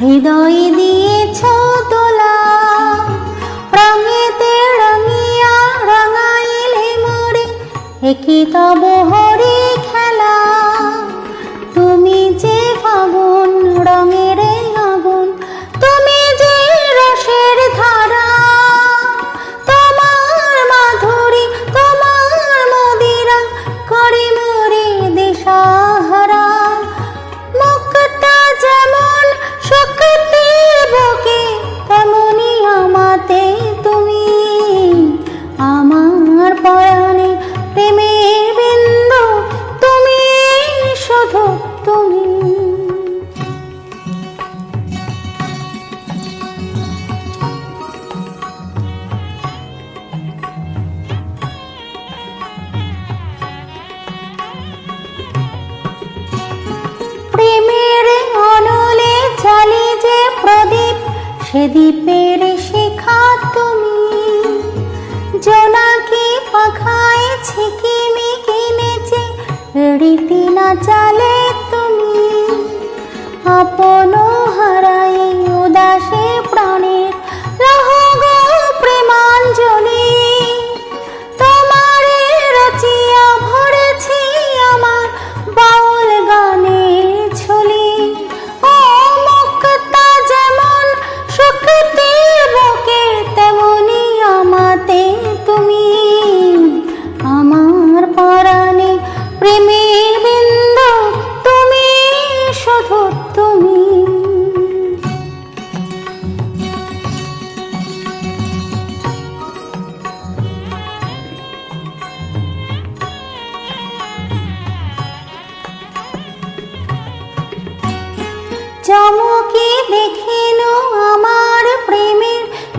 হৃদয় দিয়েছ তোলা রঙেতে রঙিয়া রঙাইলে মোরে একই তব হরি খেলা। পরাণে প্রেমের বিন্দু তুমি শুধু তুমি। সে দ্বীপের শিখা नीति ना चले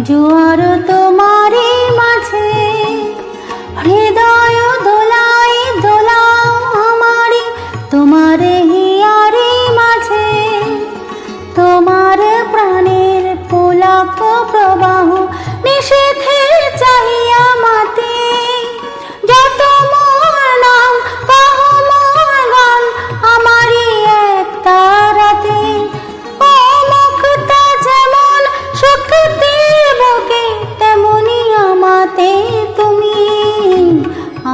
জোয়ার তো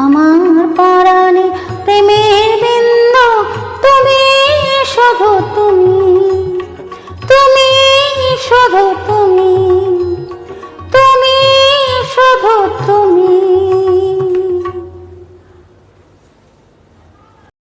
আমার পরাণে প্রেমের বৃন্দ তুমি শুধু তুমি তুমি শুধু তুমি।